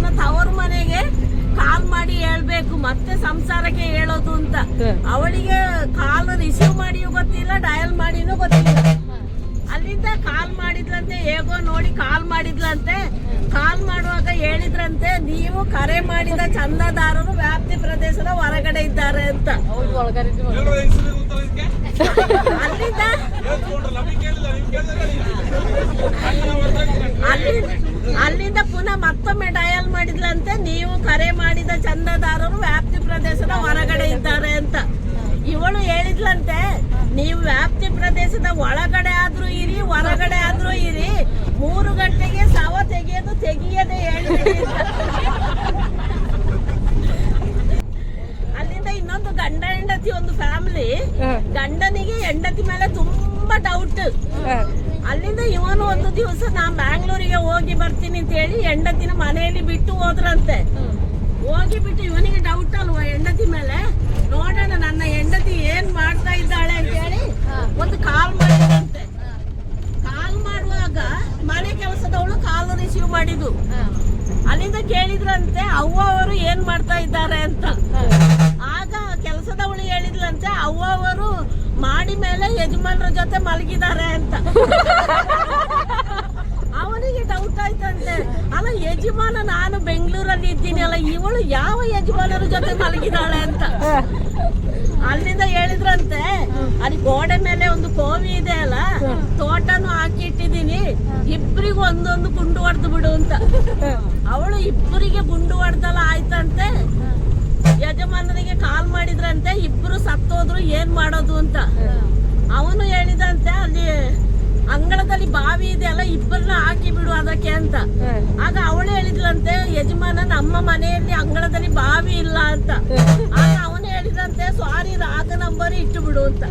ತನ್ನ ತವರು ಮನೆಗೆ ಕಾಲ್ ಮಾಡಿ ಹೇಳ್ಬೇಕು ಮತ್ತೆ ಸಂಸಾರಕ್ಕೆ ಹೇಳೋದು ಅಂತ. ಅವಳಿಗೆ ಕಾಲ್ ರಿಸೀವ್ ಮಾಡಿಯೂ ಗೊತ್ತಿಲ್ಲ ಡಯಲ್ ಮಾಡಿನೂ ಗೊತ್ತಿಲ್ಲ. ಅಲ್ಲಿಂದ ಕಾಲ್ ಮಾಡಿದ್ಲಂತೆ ಹೇಗೋ ನೋಡಿ ಕಾಲ್ ಮಾಡಿದ್ಲಂತೆ. ಕಾಲ್ ಮಾಡುವಾಗ ಹೇಳಿದ್ರಂತೆ ನೀವು ಕರೆ ಮಾಡಿದ ಚಂದದಾರರು ವ್ಯಾಪ್ತಿ ಪ್ರದೇಶದ ಹೊರಗಡೆ ಇದ್ದಾರೆ ಅಂತ ಅಲ್ಲಿಂದ ಅಲ್ಲಿ ಅಲ್ಲಿಂದ ಪುನಃ ಮತ್ತೊಮ್ಮೆ ಮಾಡಿದ್ಲಂತೆ ನೀವು ಕರೆ ಮಾಡಿದ ಚಂದದಾರರು ವ್ಯಾಪ್ತಿ ಪ್ರದೇಶದ ಹೊರಗಡೆ ಇದ್ದಾರೆ ಅಂತ. ಇವಳು ಹೇಳಿದ್ಲಂತೆ ನೀವು ವ್ಯಾಪ್ತಿ ಪ್ರದೇಶದ ಒಳಗಡೆ ಆದ್ರೂ ಇರಿ ಹೊರಗಡೆ ಆದ್ರೂ ಇರಿ ಮೂರು ಗಂಟೆಗೆ ಸಾವ ತೆಗೆಯೋದು ತೆಗಿಯದೆ ಹೇಳಿ ಅಲ್ಲಿಂದ ಇನ್ನೊಂದು ಗಂಡ ಹೆಂಡತಿ ಒಂದು ಫ್ಯಾಮಿಲಿ ಗಂಡನಿಗೆ ಹೆಂಡತಿ ಮೇಲೆ ತುಂಬಾ ಡೌಟ್ ಅಲ್ಲಿಂದ ಇವನು ಒಂದು ದಿವಸ ನಾ ಬ್ಯಾಂಗ್ಳೂರಿಗೆ ಹೋಗಿ ಬರ್ತೀನಿ ಅಂತ ಹೇಳಿ ಹೆಂಡತಿನ ಮನೆಯಲ್ಲಿ ಬಿಟ್ಟು ಹೋದ್ರಂತೆ. ಹೋಗಿ ಬಿಟ್ಟು ಇವನಿಗೆ ಡೌಟ್ ಅಲ್ವಾ ಹೆಂಡತಿ ಮೇಲೆ? ನೋಡೋಣ, ನನ್ನ ಹೆಂಡತಿ ಏನ್ ಮಾಡ್ತಾ ಇದ್ದಾಳೆ ಅಂತ ಹೇಳಿ ಒಂದು ಕಾಲ್ ಮಾಡಿದಂತೆ ಕಾಲ್ ಮಾಡುವಾಗ ಮನೆ ಕೆಲಸದವಳು ಕಾಲ್ ರಿಸೀವ್ ಮಾಡಿದ್ದು. ಅಲ್ಲಿಂದ ಕೇಳಿದ್ರಂತೆ, ಅವ್ವ ಅವರು ಏನ್ ಮಾಡ್ತಾ ಇದ್ದಾರೆ ಅಂತ. ಆಗ ಕೆಲಸದವಳು ಹೇಳಿದ್ಲಂತೆ, ಅವ್ವ ಅವರು ಮಾಡಿ ಮೇಲೆ ಯಜಮಾನ್ರ ಜೊತೆ ಮಲಗಿದಾರೆ ಅಂತ. ಅವನಿಗೆ ಡೌಟ್ ಆಯ್ತಂತೆ. ಅಲ್ಲ, ಯಜಮಾನ, ನಾನು ಬೆಂಗಳೂರಲ್ಲಿ ಇದ್ದೀನಿ ಅಲ್ಲ, ಇವಳು ಯಾವ ಯಜಮಾನರ ಜೊತೆ ಮಲಗಿದಾಳೆ ಅಂತ. ಅಲ್ಲಿಂದ ಹೇಳಿದ್ರಂತೆ, ಅಲ್ಲಿ ಗೋಡೆ ಮೇಲೆ ಒಂದು ಕೋವಿ ಇದೆ ಅಲ್ಲ, ತೋಟನು ಹಾಕಿ ಇಟ್ಟಿದ್ದೀನಿ ಇಬ್ಬರಿಗೂ ಒಂದೊಂದು ಗುಂಡು ಹೊಡೆದು ಬಿಡು ಅಂತ. ಅವಳು ಇಬ್ಬರಿಗೆ ಗುಂಡು ಹೊಡೆದಲ್ಲ ಆಯ್ತಂತೆ. ಯಜಮಾನರಿಗೆ ಕಾಲ್ ಮಾಡಿದ್ರಂತೆ, ಇಬ್ರು ಸತ್ತೋದ್ರು ಏನ್ ಮಾಡೋದು ಅಂತ? ಅವನು ಹೇಳಿದಂತೆ ಅಲ್ಲಿ ಅಂಗಳದಲ್ಲಿ ಬಾವಿ ಇದೆ ಅಲ್ಲ ಇಬ್ಬರನ್ನ ಹಾಕಿ ಬಿಡು ಅದಕ್ಕೆ ಅಂತ. ಆಗ ಅವಳು ಹೇಳಿದ್ಲಂತೆ ಯಜಮಾನ ನಮ್ಮ ಮನೆಯಲ್ಲಿ ಅಂಗಳದಲ್ಲಿ ಬಾವಿ ಇಲ್ಲ ಅಂತ. ಆಗ ಅವನು ಹೇಳಿದಂತೆ ಸಾರಿ ರಾಗ ನಂಬರ್ ಇಟ್ಟು ಬಿಡು ಅಂತ.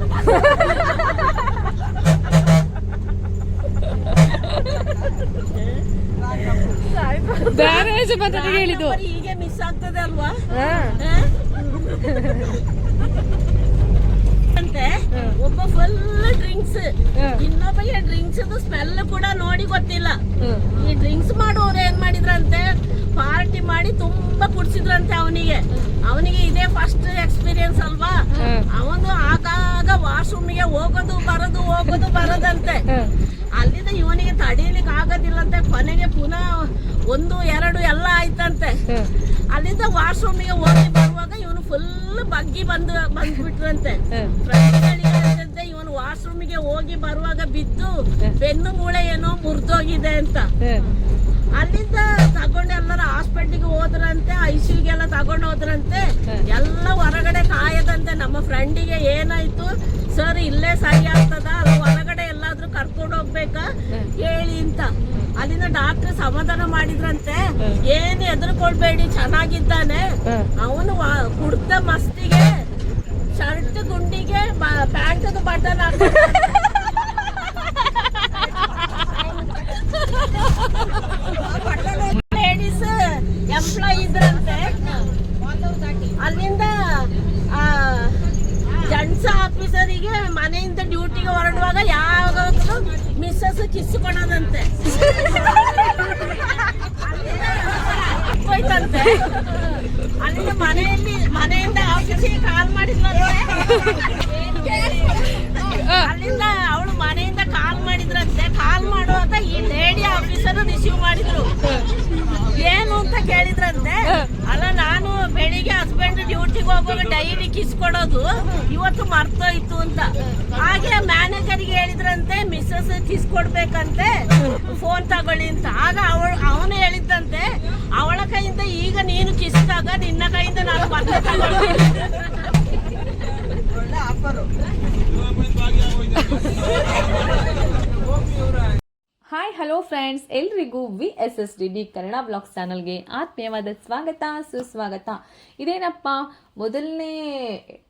ಬೇರೆ ಹೇಳಿದ್ದು. ಹೀಗೆ ಮಿಸ್ ಆಗ್ತದೆ ಅಲ್ವಾ? ಅಂತೆ ಒಬ್ಬ ಫುಲ್ ಡ್ರಿಂಕ್ಸ್. ಇನ್ನೊಬ್ಬಗೆ ಡ್ರಿಂಕ್ಸ್ ಸ್ಮೆಲ್ ಕೂಡ ನೋಡಿ ಗೊತ್ತಿಲ್ಲ. ಈ ಡ್ರಿಂಕ್ಸ್ ಮಾಡೋರು ಏನ್ ಮಾಡಿದ್ರಂತೆ? ಪಾರ್ಟಿ ಮಾಡಿ ತುಂಬಾ ಕುಡ್ಸಿದ್ರಂತೆ ಅವನಿಗೆ. ಅವನಿಗೆ ಇದೇ ಫಸ್ಟ್ ಎಕ್ಸ್ಪೀರಿಯನ್ಸ್ ಅಲ್ವಾ. ಅವನು ಆಗಾಗ ವಾಶ್ರೂಮ್ಗೆ ಹೋಗೋದು ಬರೋದು ಹೋಗೋದು ಬರೋದಂತೆ. ಅಲ್ಲಿಂದ ಇವನಿಗೆ ತಡೀಲಿಕ್ಕೆ ಆಗೋದಿಲ್ಲಂತೆ ಕೊನೆಗೆ ಪುನಃ ಒಂದು ಎರಡು ಎಲ್ಲ ಆಯ್ತಂತೆ. ಅಲ್ಲಿಂದ ವಾಶ್ರೂಮಿಗೆ ಹೋಗಿ ಬರುವಾಗ ಇವನು ಫುಲ್ ಬಗ್ಗಿ ಬಂದು ಬಂದ್ಬಿಟ್ರಂತೆ. ಇವನು ವಾಶ್ರೂಮಿಗೆ ಹೋಗಿ ಬರುವಾಗ ಬಿದ್ದು ಬೆನ್ನು ಮೂಳೆ ಏನೋ ಮುರಿದೋಗಿದೆ ಅಂತ. ಅಲ್ಲಿಂದ ತಗೊಂಡು ಎಲ್ಲರ ಹಾಸ್ಪಿಟ್ಲಿಗೆ ಹೋದ್ರಂತೆ ಐಸಿಯುಗೆಲ್ಲ ತಗೊಂಡು ಹೋದ್ರಂತೆ. ಎಲ್ಲ ಹೊರಗಡೆ ಕಾಯದಂತೆ. ನಮ್ಮ ಫ್ರೆಂಡಿಗೆ ಏನಾಯ್ತು? ಸರ್ ಇಲ್ಲೇ ಸರಿ ಆಗ್ತದ? ಅಲ್ಲ ಹೊರಗಡೆ ಕರ್ಕೊಂಡು ಹೋಗ್ಬೇಕಾ? ಹೇಳಿ ಅಂತ. ಅಲ್ಲಿಂದ ಡಾಕ್ಟರ್ ಸಮಾಧಾನ ಮಾಡಿದ್ರಂತೆ. ಏನು ಎದುರ್ಕೊಳ್ಬೇಡಿ ಚೆನ್ನಾಗಿದ್ದಾನೆ. ಅವನು ಕುಡ್ದ ಮಸ್ತಿಗೆ ಶರ್ಟ್ ಗುಂಡಿಗೆ ಪ್ಯಾಂಟ್ ಬಟನ್ ಲೇಡೀಸ್ ಎಂಪ್ಲಾಯ್ ಇದ್ರಂತೆ ಅಲ್ಲಿಂದ ಆ ಜಂಟ್ಸ್ ಆಫೀಸರಿಗೆ ಮನೆಯಿಂದ ಡ್ಯೂಟಿಗೆ ಹೊರಡುವಾಗ ಯಾವಾಗಲೂ ಮಿಸ್ಸಸ್ ಕಿಸ್ ಕೊಡೋದಂತೆ ಅಲ್ಲಿಂದ ಅಲ್ಲಿಂದ ಮನೆಯಲ್ಲಿ, ಮನೆಯಿಂದ ಆಫೀಸಿಗೆ ಕಾಲ್ ಮಾಡಿದ್ರಂತೆ ಅಲ್ಲಿಂದ ಅವಳು ಮನೆಯಿಂದ ಕಾಲ್ ಮಾಡಿದ್ರಂತೆ. ಕಾಲ್ ಮಾಡುವಾಗ ಈ ಲೇಡಿ ಆಫೀಸರ್ ರಿಸೀವ್ ಮಾಡಿದ್ರು. ಏನು ಅಂತ ಕೇಳಿದ್ರಂತೆ? ಅಲ್ಲ ಬೆಳಿಗ್ಗೆ ಹಸ್ಬೆಂಡ್ ಡ್ಯೂಟಿಗೆ ಹೋಗುವಾಗ ಡೈಲಿ ಕಿಸ್ ಕೊಡೋದು. ಇವತ್ತು ಮರ್ತೋಯ್ತು ಅಂತ. ಹಾಗೆ ಮ್ಯಾನೇಜರ್ಗೆ ಹೇಳಿದ್ರಂತೆ ಮಿಸ್ಸಸ್ ಕಿಸ್ ಕೊಡ್ಬೇಕಂತೆ ಫೋನ್ ತಗೊಳ್ಳಿ ಅಂತ. ಆಗ ಅವಳು ಅವನು ಹೇಳಿದ್ದಂತೆ ಅವಳ ಕೈಯಿಂದ ಈಗ ನೀನು ಕಿಸ್ದಾಗ ನಿನ್ನ ಕೈಯಿಂದ ನಾನು ತಗೊಳ್ತೀನಿ. ಹಾಯ್ ಹಲೋ ಫ್ರೆಂಡ್ಸ್ ಎಲ್ರಿಗೂ V S S D D Kannada blogs ಚಾನಲ್ಗೆ ಆತ್ಮೀಯವಾದ ಸ್ವಾಗತ, ಸುಸ್ವಾಗತ. ಇದೇನಪ್ಪ, ಮೊದಲನೇ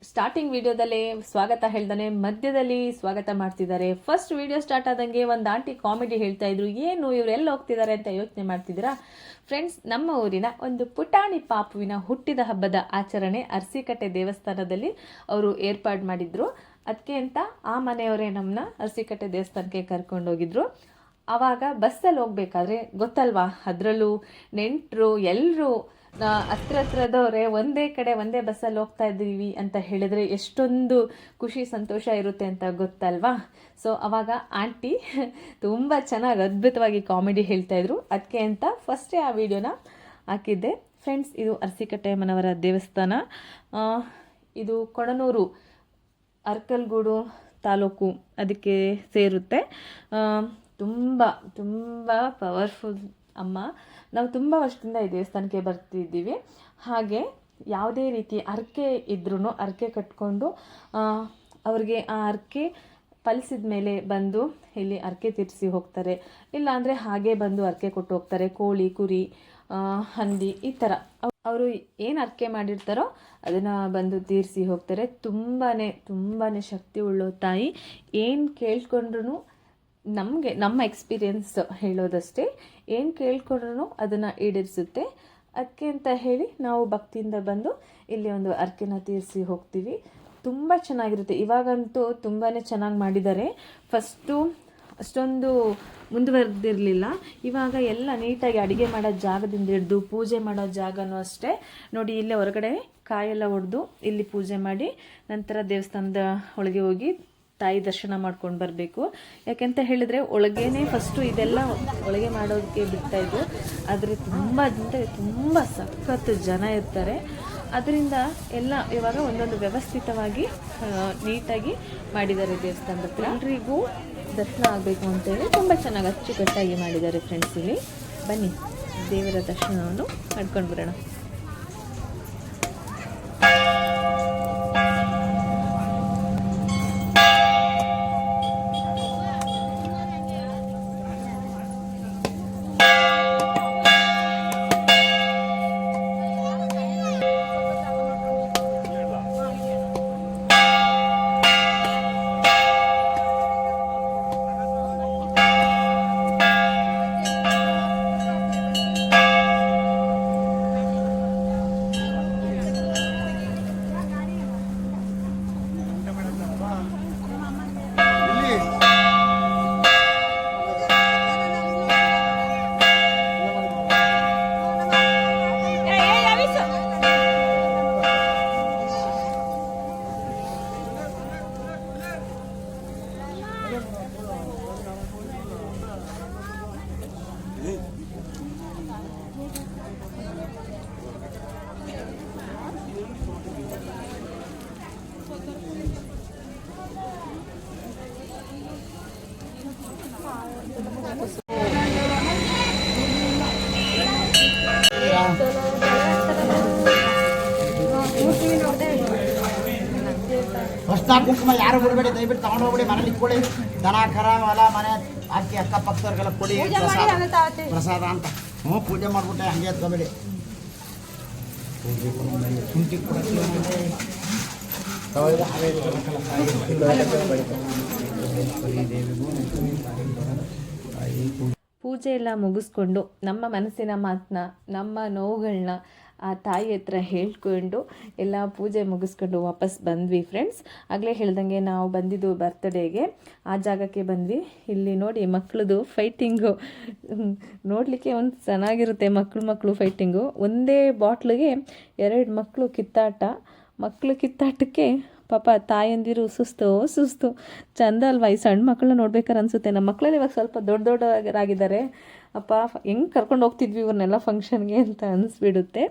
ಸ್ಟಾರ್ಟಿಂಗ್ ವಿಡಿಯೋದಲ್ಲೇ ಸ್ವಾಗತ ಹೇಳ್ದಾನೆ, ಮಧ್ಯದಲ್ಲಿ ಸ್ವಾಗತ ಮಾಡ್ತಿದ್ದಾರೆ. ಫಸ್ಟ್ ವಿಡಿಯೋ ಸ್ಟಾರ್ಟ್ ಆದಂಗೆ ಒಂದು ಆಂಟಿ ಕಾಮಿಡಿ ಹೇಳ್ತಾ ಇದ್ರು. ಏನು ಇವರೆಲ್ಲ ಹೋಗ್ತಿದ್ದಾರೆ ಅಂತ ಯೋಚನೆ ಮಾಡ್ತಿದ್ದೀರಾ? ಫ್ರೆಂಡ್ಸ್ ನಮ್ಮ ಊರಿನ ಒಂದು ಪುಟಾಣಿ ಪಾಪುವಿನ ಹುಟ್ಟಿದ ಹಬ್ಬದ ಆಚರಣೆ ಅರಸಿಕಟ್ಟೆ ದೇವಸ್ಥಾನದಲ್ಲಿ ಅವರು ಏರ್ಪಾಡು ಮಾಡಿದ್ರು. ಅದಕ್ಕೆ ಅಂತ ಆ ಮನೆಯವರೇ ನಮ್ಮನ್ನ ಅರಸಿಕಟ್ಟೆ ದೇವಸ್ಥಾನಕ್ಕೆ ಕರ್ಕೊಂಡು ಹೋಗಿದ್ರು ಆವಾಗ ಬಸ್ಸಲ್ಲಿ ಹೋಗ್ಬೇಕಾದ್ರೆ ಗೊತ್ತಲ್ವಾ? ಅದರಲ್ಲೂ ನೆಂಟರು ಎಲ್ಲರೂ ಹತ್ರ ಹತ್ರದವರೇ ಒಂದೇ ಕಡೆ ಒಂದೇ ಬಸ್ಸಲ್ಲಿ ಹೋಗ್ತಾ ಇದ್ದೀವಿ ಅಂತ ಹೇಳಿದ್ರೆ ಎಷ್ಟೊಂದು ಖುಷಿ, ಸಂತೋಷ ಇರುತ್ತೆ ಅಂತ ಗೊತ್ತಲ್ವಾ? ಸೊ ಅವಾಗ ಆಂಟಿ ತುಂಬ ಚೆನ್ನಾಗಿ ಅದ್ಭುತವಾಗಿ ಕಾಮಿಡಿ ಹೇಳ್ತಾಯಿದ್ರು ಅದಕ್ಕೆ ಅಂತ ಫಸ್ಟೇ ಆ ವಿಡಿಯೋನ ಹಾಕಿದ್ದೆ. ಫ್ರೆಂಡ್ಸ್ ಇದು ಅರಸಿಕಟ್ಟೆಮ್ಮನವರ ದೇವಸ್ಥಾನ. ಇದು ಕೊಣನೂರು, ಅರ್ಕಲ್ಗೂಡು ತಾಲೂಕು ಅದಕ್ಕೆ ಸೇರುತ್ತೆ. ತುಂಬ ತುಂಬ ಪವರ್ಫುಲ್ ಅಮ್ಮ. ನಾವು ತುಂಬ ವರ್ಷದಿಂದ ಈ ದೇವಸ್ಥಾನಕ್ಕೆ ಬರ್ತಿದ್ದೀವಿ. ಹಾಗೆ ಯಾವುದೇ ರೀತಿ ಹರಕೆ ಇದ್ರೂ ಹರಕೆ ಕಟ್ಕೊಂಡು ಅವ್ರಿಗೆ ಆ ಹರಕೆ ಫಲಿಸಿದ ಮೇಲೆ ಬಂದು ಇಲ್ಲಿ ಹರಕೆ ತೀರಿಸಿ ಹೋಗ್ತಾರೆ. ಇಲ್ಲಾಂದರೆ ಹಾಗೆ ಬಂದು ಹರಕೆ ಕೊಟ್ಟು ಹೋಗ್ತಾರೆ. ಕೋಳಿ, ಕುರಿ ಹಂದಿ ಈ ಥರ. ಅವರು ಏನು ಅರ್ಕೆ ಮಾಡಿರ್ತಾರೋ ಅದನ್ನು ಬಂದು ತೀರಿಸಿ ಹೋಗ್ತಾರೆ. ತುಂಬಾ ತುಂಬಾ ಶಕ್ತಿ ಉಳ್ಳೋ ತಾಯಿ. ಏನು ಕೇಳ್ಕೊಂಡ್ರು ನಮಗೆ, ನಮ್ಮ ಎಕ್ಸ್ಪೀರಿಯನ್ಸ್ ಹೇಳೋದಷ್ಟೇ. ಏನು ಕೇಳ್ಕೊಡ್ರೂ ಅದನ್ನು ಈಡೇರಿಸುತ್ತೆ. ಅದಕ್ಕೆ ಅಂತ ಹೇಳಿ ನಾವು ಭಕ್ತಿಯಿಂದ ಬಂದು ಇಲ್ಲಿ ಒಂದು ಅರ್ಕೆನ ತೀರಿಸಿ ಹೋಗ್ತೀವಿ. ತುಂಬ ಚೆನ್ನಾಗಿರುತ್ತೆ. ಇವಾಗಂತೂ ತುಂಬಾ ಚೆನ್ನಾಗಿ ಮಾಡಿದ್ದಾರೆ. ಫಸ್ಟು ಅಷ್ಟೊಂದು ಮುಂದುವರೆದಿರಲಿಲ್ಲ. ಇವಾಗ ಎಲ್ಲ ನೀಟಾಗಿ ಅಡುಗೆ ಮಾಡೋ ಜಾಗದಿಂದ ಹಿಡಿದು ಪೂಜೆ ಮಾಡೋ ಜಾಗನೂ ಅಷ್ಟೇ. ನೋಡಿ, ಇಲ್ಲೇ ಹೊರಗಡೆ ಕಾಯೆಲ್ಲ ಹೊಡೆದು ಇಲ್ಲಿ ಪೂಜೆ ಮಾಡಿ ನಂತರ ದೇವಸ್ಥಾನದ ಒಳಗೆ ಹೋಗಿ ತಾಯಿ ದರ್ಶನ ಮಾಡ್ಕೊಂಡು ಬರಬೇಕು. ಯಾಕೆಂತ ಹೇಳಿದರೆ ಒಳಗೇನೆ ಫಸ್ಟು ಇದೆಲ್ಲ ಒಳಗೆ ಮಾಡೋದಕ್ಕೆ ಬಿಡ್ತಾಯಿದ್ದು ಆದರೆ ತುಂಬ ಅಂದರೆ ತುಂಬ ಸಖತ್ತು ಜನ ಇರ್ತಾರೆ. ಅದರಿಂದ ಎಲ್ಲ ಇವಾಗ ಒಂದೊಂದು ವ್ಯವಸ್ಥಿತವಾಗಿ ನೀಟಾಗಿ ಮಾಡಿದ್ದಾರೆ ದೇವಸ್ಥಾನದ ಎಲ್ರಿಗೂ ದರ್ಶನ ಆಗಬೇಕು ಅಂತೇಳಿ ತುಂಬ ಚೆನ್ನಾಗಿ ಅಚ್ಚುಕಟ್ಟಾಗಿ ಮಾಡಿದ್ದಾರೆ ಫ್ರೆಂಡ್ಸ್ ಇಲ್ಲಿ. ಬನ್ನಿ, ದೇವರ ದರ್ಶನವನ್ನು ಮಾಡ್ಕೊಂಡು ಬರೋಣ. ಕುಂಕುಮ ಯಾರು ಬಿಡಬೇಡಿ ದಯವಿಟ್ಟು ತಗೊಂಡು ಹೋಗ್ಬಿಡಿ ಮನೇಲಿ ಇಟ್ಕೊಳ್ಳಿ ದನ ಕರ ಹೊಲ ಮನೆ ಹಾಕಿ ಅಕ್ಕಪಕ್ಕದವ್ರಿಗೆಲ್ಲ ಕೊಡಿ ಪ್ರಸಾದ. ಪ್ರಸಾದ ಅಂತ. ಹ್ಞೂ ಪೂಜೆ ಮಾಡಿಬಿಟ್ಟೆ ಹಂಗೆ ಎತ್ಕೊಬೇಡಿ. ಶುಂಠಿ ಪೂಜೆ ಎಲ್ಲ ಮುಗಿಸ್ಕೊಂಡು ನಮ್ಮ ಮನಸ್ಸಿನ ಮಾತನ್ನ ನಮ್ಮ ನೋವುಗಳನ್ನ ಆ ತಾಯಿ ಹತ್ರ ಹೇಳ್ಕೊಂಡು ಎಲ್ಲ ಪೂಜೆ ಮುಗಿಸ್ಕೊಂಡು ವಾಪಸ್ ಬಂದ್ವಿ ಫ್ರೆಂಡ್ಸ್ ಆಗಲೇ ಹೇಳ್ದಂಗೆ ನಾವು ಬಂದಿದ್ದು ಬರ್ತ್ಡೇಗೆ ಆ ಜಾಗಕ್ಕೆ ಬಂದ್ವಿ. ಇಲ್ಲಿ ನೋಡಿ ಮಕ್ಕಳದು ಫೈಟಿಂಗು ನೋಡಲಿಕ್ಕೆ ಒಂದು ಚೆನ್ನಾಗಿರುತ್ತೆ ಮಕ್ಕಳು ಮಕ್ಕಳು ಫೈಟಿಂಗು ಒಂದೇ ಬಾಟ್ಲಿಗೆ ಎರಡು ಮಕ್ಕಳು ಕಿತ್ತಾಟ. ಮಕ್ಕಳು ಕಿತ್ತಾಟಕ್ಕೆ ಪಾಪ ತಾಯಂದಿರು ಸುಸ್ತು ಸುಸ್ತು. ಚಂದ ಅಲ್ವಾ? ಈ ಸಣ್ಣ ಮಕ್ಕಳನ್ನ ನೋಡ್ಬೇಕಾರೆ ಅನಿಸುತ್ತೆ. ನಮ್ಮ ಮಕ್ಕಳಲ್ಲಿ ಇವಾಗ ಸ್ವಲ್ಪ ದೊಡ್ಡ ದೊಡ್ಡರಾಗಿದ್ದಾರೆ ಅಪ್ಪ, ಹೆಂಗೆ ಕರ್ಕೊಂಡು ಹೋಗ್ತಿದ್ವಿ ಇವ್ರನ್ನೆಲ್ಲ ಫಂಕ್ಷನ್ಗೆ ಅಂತ ಅನಿಸ್ಬಿಡುತ್ತೆ.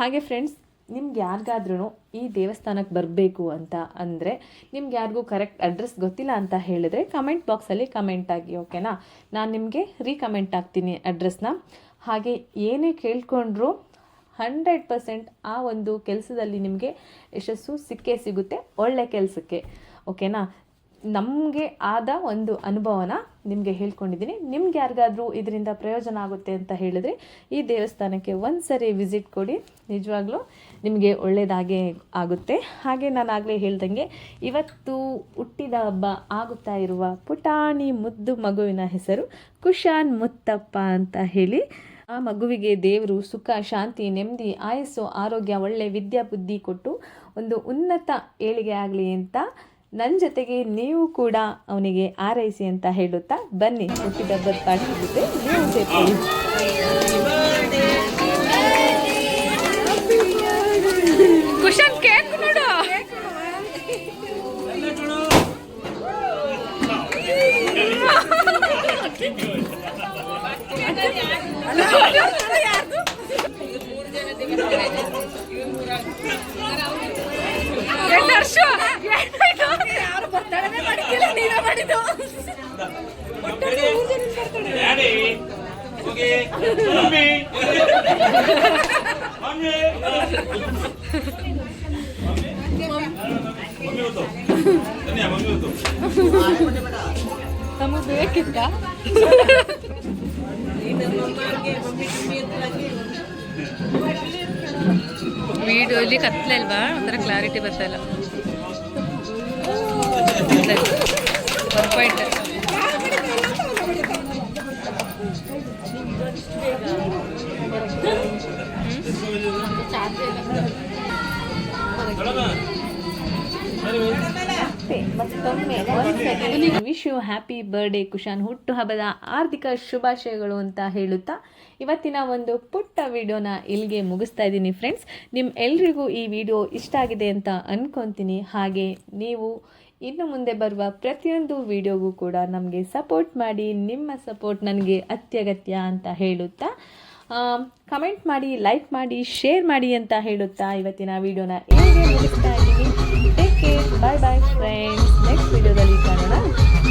ಹಾಗೆ ಫ್ರೆಂಡ್ಸ್ ನಿಮ್ಗೆ ಯಾರಿಗಾದ್ರೂ ಈ ದೇವಸ್ಥಾನಕ್ಕೆ ಬರಬೇಕು ಅಂತ ಅಂದರೆ ನಿಮ್ಗೆ ಯಾರಿಗೂ ಕರೆಕ್ಟ್ ಅಡ್ರೆಸ್ ಗೊತ್ತಿಲ್ಲ ಅಂತ ಹೇಳಿದ್ರೆ ಕಮೆಂಟ್ ಬಾಕ್ಸಲ್ಲಿ ಕಮೆಂಟ್ ಆಗಿ ಓಕೆನಾ ನಾನು ನಿಮಗೆ ರೀಕಮೆಂಟ್ ಆಗ್ತೀನಿ ಅಡ್ರೆಸ್ನ ಹಾಗೆ ಏನೇ ಕೇಳ್ಕೊಂಡ್ರು ಹಂಡ್ರೆಡ್ ಪರ್ಸೆಂಟ್ ಆ ಒಂದು ಕೆಲಸದಲ್ಲಿ ನಿಮಗೆ ಯಶಸ್ಸು ಸಿಕ್ಕೇ ಸಿಗುತ್ತೆ, ಒಳ್ಳೆ ಕೆಲಸಕ್ಕೆ. ಓಕೆನಾ? ನಮಗೆ ಆದ ಒಂದು ಅನುಭವನ ನಿಮಗೆ ಹೇಳ್ಕೊಂಡಿದ್ದೀನಿ. ನಿಮ್ಗೆ ಯಾರಿಗಾದರೂ ಇದರಿಂದ ಪ್ರಯೋಜನ ಆಗುತ್ತೆ ಅಂತ ಹೇಳಿದ್ರೆ ಈ ದೇವಸ್ಥಾನಕ್ಕೆ ಒಂದು ಸರಿ ವಿಸಿಟ್ ಕೊಡಿ. ನಿಜವಾಗ್ಲೂ ನಿಮಗೆ ಒಳ್ಳೆಯದಾಗೆ ಆಗುತ್ತೆ. ಹಾಗೆ ನಾನು ಆಗಲೇ ಹೇಳ್ದಂಗೆ, ಇವತ್ತು ಹುಟ್ಟಿದ ಹಬ್ಬ ಆಗುತ್ತಾ ಇರುವ ಪುಟಾಣಿ ಮುದ್ದು ಮಗುವಿನ ಹೆಸರು ಕುಶಾನ್ ಮುತ್ತಪ್ಪ ಅಂತ ಹೇಳಿ ಆ ಮಗುವಿಗೆ ದೇವರು ಸುಖ, ಶಾಂತಿ, ನೆಮ್ಮದಿ, ಆಯಸ್ಸು, ಆರೋಗ್ಯ, ಒಳ್ಳೆ ವಿದ್ಯಾ, ಬುದ್ಧಿ ಕೊಟ್ಟು ಒಂದು ಉನ್ನತ ಏಳಿಗೆ ಆಗಲಿ ಅಂತ ನನ್ನ ಜೊತೆಗೆ ನೀವು ಕೂಡ ಅವನಿಗೆ ಆರೈಸಿ ಅಂತ ಹೇಳುತ್ತಾ ಬನ್ನಿ. ಹುಟ್ಟಿದ ಪಾರ್ಟಿ ನೀವು ಸೇರ್ಕೊಳ್ಳಿ. ನಮಗೆ ಬೇಕಿತ್ತ ವಿಡಿಯೋ ಇಲ್ಲಿ ಕತ್ಲೆ ಅಲ್ವಾ? ಒಂಥರ ಕ್ಲಾರಿಟಿ ಬರ್ತಾ ಇಲ್ಲ ಪಾಯಿಂಟ್ ಮತ್ತೊಮ್ಮೆ wish you happy birthday Kushan ಹುಟ್ಟು ಹಬ್ಬದ ಆರ್ಥಿಕ ಶುಭಾಶಯಗಳು ಅಂತ ಹೇಳುತ್ತಾ, ಇವತ್ತಿನ ಒಂದು ಪುಟ್ಟ ವಿಡಿಯೋನ ಇಲ್ಲಿಗೆ ಮುಗಿಸ್ತಾ ಇದ್ದೀನಿ ಫ್ರೆಂಡ್ಸ್ ನಿಮ್ಮ ಎಲ್ರಿಗೂ ಈ ವಿಡಿಯೋ ಇಷ್ಟ ಆಗಿದೆ ಅಂತ ಅನ್ಕೊಂತೀನಿ. ಹಾಗೆ ನೀವು ಇನ್ನು ಮುಂದೆ ಬರುವ ಪ್ರತಿಯೊಂದು ವಿಡಿಯೋಗೂ ಕೂಡ ನಮಗೆ ಸಪೋರ್ಟ್ ಮಾಡಿ, ನಿಮ್ಮ ಸಪೋರ್ಟ್ ನನಗೆ ಅತ್ಯಗತ್ಯ ಅಂತ ಹೇಳುತ್ತಾ ಕಮೆಂಟ್ ಮಾಡಿ ಲೈಕ್ ಮಾಡಿ ಶೇರ್ ಮಾಡಿ ಅಂತ ಹೇಳುತ್ತಾ, ಇವತ್ತಿನ ವಿಡಿಯೋನ ಇಲ್ಲಿಗೆ ಮುಗಿಸ್ತಾ bye bye friends. Next video dalli kanana